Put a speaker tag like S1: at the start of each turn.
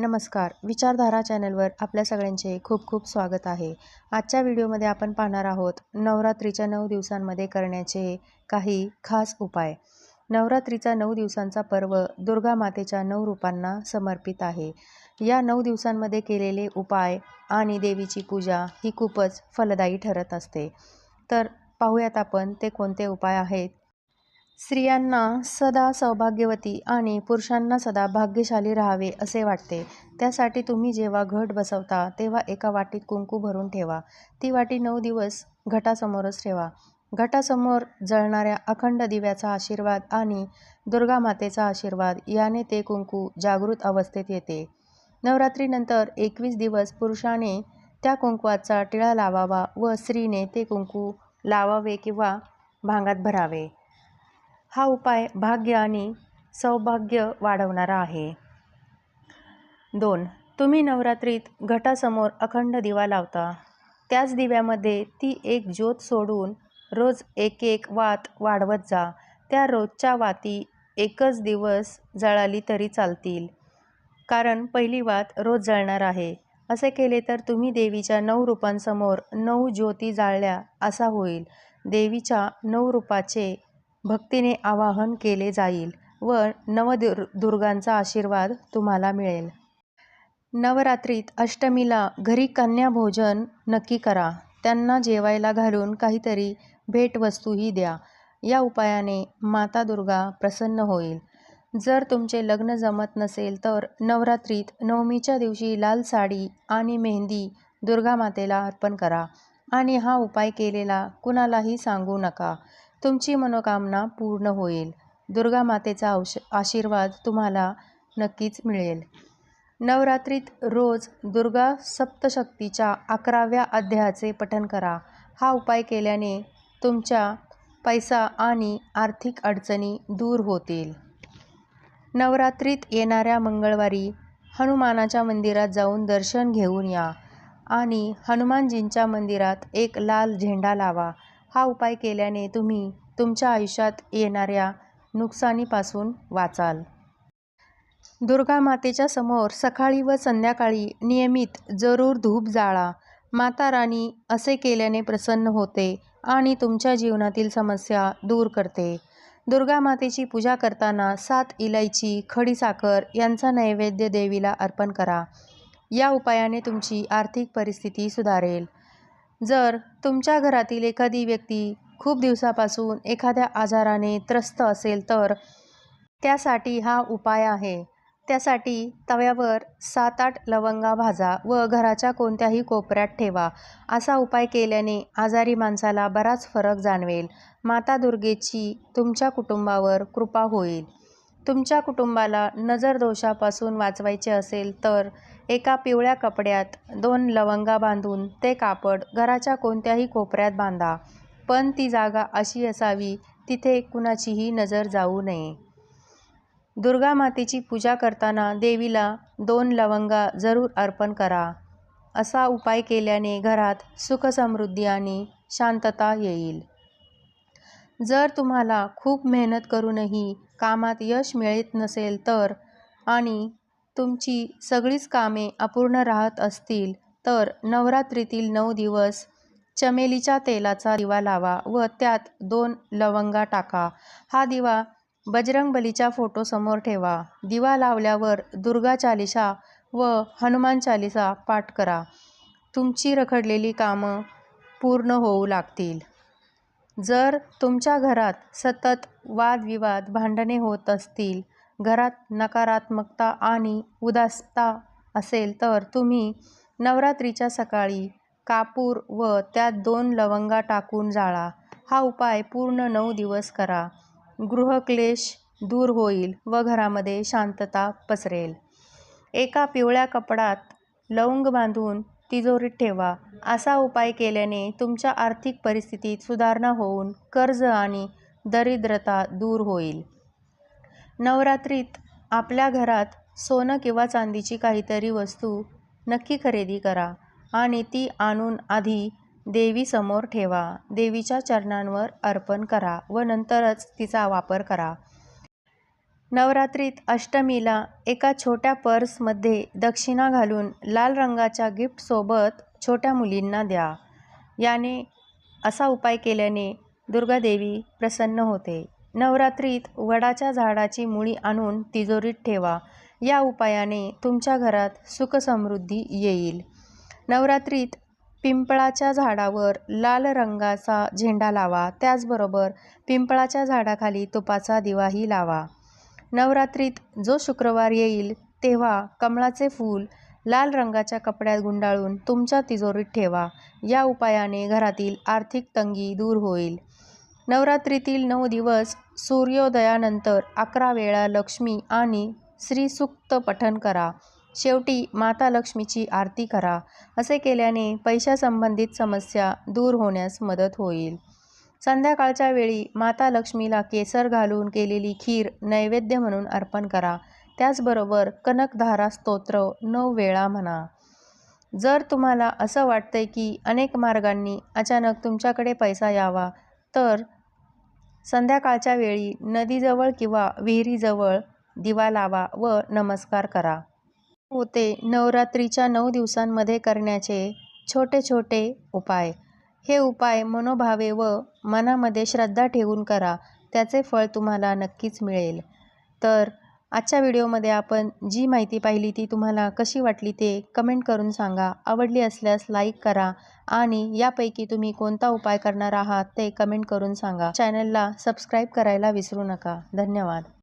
S1: नमस्कार. विचारधारा चॅनलवर आपल्या सगळ्यांचे खूप खूप स्वागत आहे. आजच्या व्हिडिओमध्ये आपण पाहणार आहोत नवरात्रीच्या नऊ दिवसांमध्ये करण्याचे काही खास उपाय. नवरात्रीचा नऊ दिवसांचा पर्व दुर्गा मातेच्या नऊ रूपांना समर्पित आहे. या नऊ दिवसांमध्ये केलेले उपाय आणि देवीची पूजा ही खूपच फलदायी ठरत असते. तर पाहूयात आपण ते कोणते उपाय आहेत स्त्रियांना सदा सौभाग्यवती आणि पुरुषांना सदा भाग्यशाली राहावे असे वाटते. त्यासाठी तुम्ही जेव्हा घट बसवता तेव्हा एका वाटीत कुंकू भरून ठेवा. ती वाटी नऊ दिवस घटासमोरच ठेवा. घटासमोर जळणाऱ्या अखंड दिव्याचा आशीर्वाद आणि दुर्गा मातेचा आशीर्वाद याने ते कुंकू जागृत अवस्थेत येते. नवरात्रीनंतर एकवीस दिवस पुरुषाने त्या कुंकवाचा टिळा लावावा व स्त्रीने ते कुंकू लावावे किंवा भांगात भरावे. हा उपाय भाग्य आणि सौभाग्य वाढवणारा आहे. दोन तुम्ही नवरात्रीत घटासमोर अखंड दिवा लावता. त्याच दिव्यामध्ये ती एक ज्योत सोडून रोज एक एक वात वाढवत जा. त्या रोजच्या वाती एकच दिवस जळाली तरी चालतील. कारण पहिली वात रोज जळणार आहे. असे केले तर तुम्ही देवीच्या नऊ रूपांसमोर नऊ ज्योती जाळल्या असा होईल. देवीच्या नऊ रूपाचे भक्तीने आवाहन केले जाईल व नवदुर दुर्गांचा आशीर्वाद तुम्हाला मिळेल. नवरात्रीत अष्टमीला घरी कन्या भोजन नक्की करा. त्यांना जेवायला घालून काहीतरी भेटवस्तूही द्या. या उपायाने माता दुर्गा प्रसन्न होईल. जर तुमचे लग्न जमत नसेल तर नवरात्रीत नवमीच्या दिवशी लाल साडी आणि मेहंदी दुर्गा मातेला अर्पण करा. आणि हा उपाय केलेला कुणालाही सांगू नका. तुमची मनोकामना पूर्ण होईल. दुर्गा मातेचा औष आशीर्वाद तुम्हाला नक्कीच मिळेल. नवरात्रीत रोज दुर्गा सप्तशक्तीच्या अकराव्या अध्यायाचे पठन करा. हा उपाय केल्याने तुमच्या पैसा आणि आर्थिक अडचणी दूर होतील. नवरात्रीत येणाऱ्या मंगळवारी हनुमानाच्या मंदिरात जाऊन दर्शन घेऊन या आणि हनुमानजींच्या मंदिरात एक लाल झेंडा लावा. हा उपाय केल्याने तुम्ही तुमच्या आयुष्यात येणाऱ्या नुकसानीपासून वाचाल. दुर्गा मातेच्या समोर सकाळी व संध्याकाळी नियमित जरूर धूप जाळा. माता राणी असे केल्याने प्रसन्न होते आणि तुमच्या जीवनातील समस्या दूर करते. दुर्गा मातेची पूजा करताना सात इलायची खडीसाखर यांचा नैवेद्य देवीला अर्पण करा. या उपायाने तुमची आर्थिक परिस्थिती सुधारेल. जर तुमच्या घरातील एखादी व्यक्ती खूप दिवसापासून एखाद्या आजाराने त्रस्त असेल तर त्यासाठी हा उपाय आहे. त्यासाठी तव्यावर सात आठ लवंगा भाजा व घराच्या कोणत्याही कोपऱ्यात ठेवा. असा उपाय केल्याने आजारी माणसाला बराच फरक जाणवेल. माता दुर्गेची तुमच्या कुटुंबावर कृपा होईल. तुमच्या कुटुंबाला नजर दोषापासून वाचवायचे असेल तर एका पिवळ्या कपड्यात दोन लवंगा बांधून ते कापड घराच्या कोणत्याही कोपऱ्यात बांधा. पण ती जागा अशी असावी तिथे कुणाचीही नजर जाऊ नये. दुर्गा मातेची पूजा करताना देवीला दोन लवंगा जरूर अर्पण करा. असा उपाय केल्याने घरात सुखसमृद्धी आणि शांतता येईल. जर तुम्हाला खूप मेहनत करूनही कामात यश मिळत नसेल तर आणि तुमची सगळीच कामे अपूर्ण राहत असतील तर नवरात्रीतील नऊ दिवस चमेलीच्या तेलाचा दिवा लावा व त्यात दोन लवंगा टाका. हा दिवा बजरंगबलीच्या फोटोसमोर ठेवा. दिवा लावल्यावर दुर्गा चालिसा व हनुमान चालिसा पाठ करा. तुमची रखडलेली कामं पूर्ण होऊ लागतील. जर तुमच्या घरात सतत वादविवाद भांडणे होत असतील घरात नकारात्मकता आणि उदासता असेल तर तुम्ही नवरात्रीच्या सकाळी कापूर व त्यात दोन लवंगा टाकून जाळा. हा उपाय पूर्ण नऊ दिवस करा. गृहक्लेश दूर होईल व घरामध्ये शांतता पसरेल. एका पिवळ्या कपडात लवंग बांधून तिजोरीत ठेवा. असा उपाय केल्याने तुमच्या आर्थिक परिस्थितीत सुधारणा होऊन कर्ज आणि दरिद्रता दूर होईल. नवरात्रीत आपल्या घरात सोनं किंवा चांदीची काहीतरी वस्तू नक्की खरेदी करा आणि ती आणून आधी देवीसमोर ठेवा. देवीच्या चरणांवर अर्पण करा व नंतरच तिचा वापर करा. नवरात्रीत अष्टमीला एका छोट्या पर्समध्ये दक्षिणा घालून लाल रंगाच्या गिफ्टसोबत छोट्या मुलींना द्या. याने असा उपाय केल्याने दुर्गादेवी प्रसन्न होते. नवरात्रीत वडाच्या झाडाची मुळी आणून तिजोरीत ठेवा. या उपायाने तुमच्या घरात सुखसमृद्धी येईल. नवरात्रीत पिंपळाच्या झाडावर लाल रंगाचा झेंडा लावा. त्याचबरोबर पिंपळाच्या झाडाखाली तुपाचा दिवाही लावा. नवरात्रीत जो शुक्रवार येईल तेव्हा कमळाचे फूल लाल रंगाच्या कपड्यात गुंडाळून तुमच्या तिजोरीत ठेवा. या उपायाने घरातील आर्थिक तंगी दूर होईल. नवरात्रीतील नऊ दिवस सूर्योदयानंतर अकरा वेळा लक्ष्मी आणि श्रीसूक्त पठण करा. शेवटी माता लक्ष्मीची आरती करा. असे केल्याने पैशासंबंधित समस्या दूर होण्यास मदत होईल. संध्याकाळच्या वेळी माता लक्ष्मीला केसर घालून केलेली खीर नैवेद्य म्हणून अर्पण करा. त्याचबरोबर कनकधारा स्तोत्र नऊ वेळा म्हणा. जर तुम्हाला असं वाटतंय की अनेक मार्गांनी अचानक तुमच्याकडे पैसा यावा तर संध्याकाळच्या वेळी नदीजवळ किंवा विहिरीजवळ दिवा लावा व नमस्कार करा. होते नवरात्रीच्या नऊ दिवसांमध्ये करण्याचे छोटे छोटे उपाय. हे उपाय मनोभावे व मनामध्ये श्रद्धा ठेवून करा. त्याचे फळ तुम्हाला नक्कीच मिळेल. तर आजच्या व्हिडिओमध्ये आपण जी माहिती पाहिली ती तुम्हाला कशी वाटली ते कमेंट करून सांगा. आवडली असल्यास लाईक करा आणि यापैकी तुम्ही कोणता उपाय करणार आहात ते कमेंट करून सांगा. चॅनलला सबस्क्राईब करायला विसरू नका. धन्यवाद.